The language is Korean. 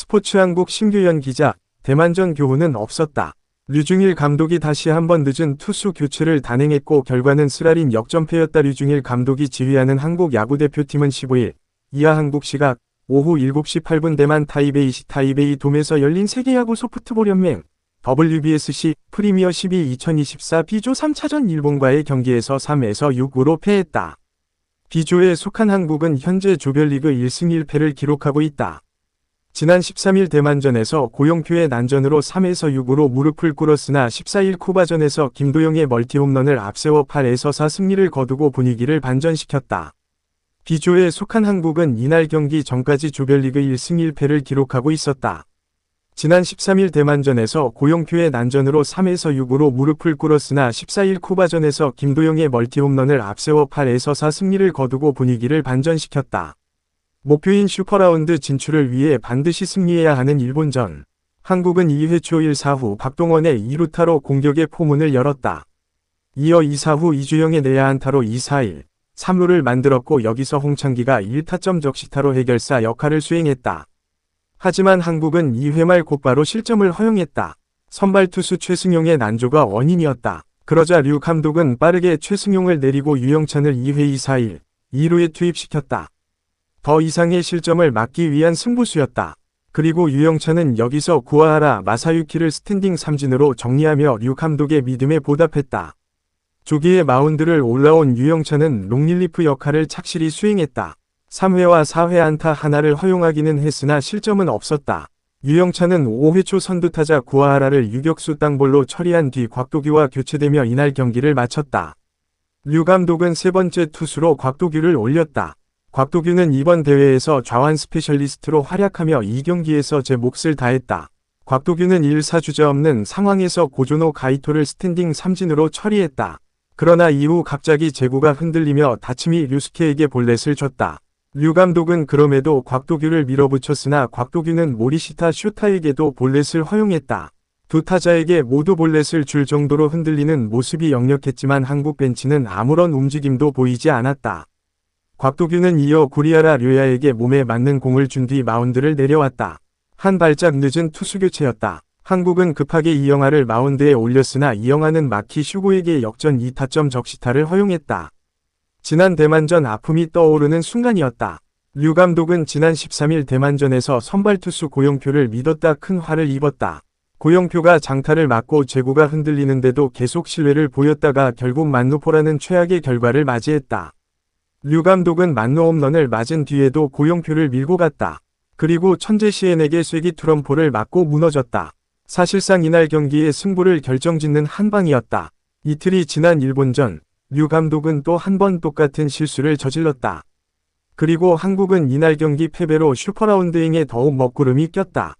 스포츠 한국 심규현 기자, 대만전 교훈은 없었다. 류중일 감독이 다시 한번 늦은 투수 교체를 단행했고 결과는 쓰라린 역전패였다. 류중일 감독이 지휘하는 한국 야구대표팀은 15일 이하 한국 시각 오후 7시 8분 대만 타이베이 시 타이베이 돔에서 열린 세계야구 소프트볼 연맹 WBSC 프리미어 12 2024 B조 3차전 일본과의 경기에서 3에서 6으로 패했다. B조에 속한 한국은 현재 조별리그 1승 1패를 기록하고 있다. 지난 13일 대만전에서 고용표의 난전으로 3에서 6으로 무릎을 꿇었으나 14일 쿠바전에서 김도영의 멀티홈런을 앞세워 8에서 4 승리를 거두고 분위기를 반전시켰다. B조에 속한 한국은 이날 경기 전까지 조별리그 1승 1패를 기록하고 있었다. 지난 13일 대만전에서 고용표의 난전으로 3에서 6으로 무릎을 꿇었으나 14일 쿠바전에서 김도영의 멀티홈런을 앞세워 8에서 4 승리를 거두고 분위기를 반전시켰다. 목표인 슈퍼라운드 진출을 위해 반드시 승리해야 하는 일본전. 한국은 2회 초 1사후 박동원의 2루타로 공격의 포문을 열었다. 이어 2사 후 이주영의 내야 안타로 2-4-1, 3루를 만들었고 여기서 홍창기가 1타점 적시타로 해결사 역할을 수행했다. 하지만 한국은 2회 말 곧바로 실점을 허용했다. 선발 투수 최승용의 난조가 원인이었다. 그러자 류 감독은 빠르게 최승용을 내리고 유영찬을 2회 2-4-1, 2루에 투입시켰다. 더 이상의 실점을 막기 위한 승부수였다. 그리고 유영찬은 여기서 구하하라 마사유키를 스탠딩 삼진으로 정리하며 류 감독의 믿음에 보답했다. 조기에 마운드를 올라온 유영찬은 롱릴리프 역할을 착실히 수행했다. 3회와 4회 안타 하나를 허용하기는 했으나 실점은 없었다. 유영찬은 5회 초 선두타자 구하하라를 유격수 땅볼로 처리한 뒤 곽도규와 교체되며 이날 경기를 마쳤다. 류 감독은 세 번째 투수로 곽도규를 올렸다. 곽도규는 이번 대회에서 좌완 스페셜리스트로 활약하며 이 경기에서 제 몫을 다했다. 곽도규는 1사주자 없는 상황에서 고조노 가이토를 스탠딩 삼진으로 처리했다. 그러나 이후 갑자기 제구가 흔들리며 다침이 류스케에게 볼넷을 줬다. 류 감독은 그럼에도 곽도규를 밀어붙였으나 곽도규는 모리시타 슈타에게도 볼넷을 허용했다. 두 타자에게 모두 볼넷을 줄 정도로 흔들리는 모습이 역력했지만 한국 벤치는 아무런 움직임도 보이지 않았다. 곽도규는 이어 구리아라 류야에게 몸에 맞는 공을 준 뒤 마운드를 내려왔다. 한 발짝 늦은 투수 교체였다. 한국은 급하게 이영하를 마운드에 올렸으나 이영하는 마키 슈고에게 역전 2타점 적시타를 허용했다. 지난 대만전 아픔이 떠오르는 순간이었다. 류 감독은 지난 13일 대만전에서 선발 투수 고영표를 믿었다 큰 화를 입었다. 고영표가 장타를 맞고 제구가 흔들리는데도 계속 신뢰를 보였다가 결국 만누포라는 최악의 결과를 맞이했다. 류 감독은 만노 홈런을 맞은 뒤에도 고용표를 밀고 갔다. 그리고 천재 시엔에게 쐐기 트럼포를 맞고 무너졌다. 사실상 이날 경기의 승부를 결정짓는 한 방이었다. 이틀이 지난 일본전, 류 감독은 또 한 번 똑같은 실수를 저질렀다. 그리고 한국은 이날 경기 패배로 슈퍼라운드행에 더욱 먹구름이 꼈다.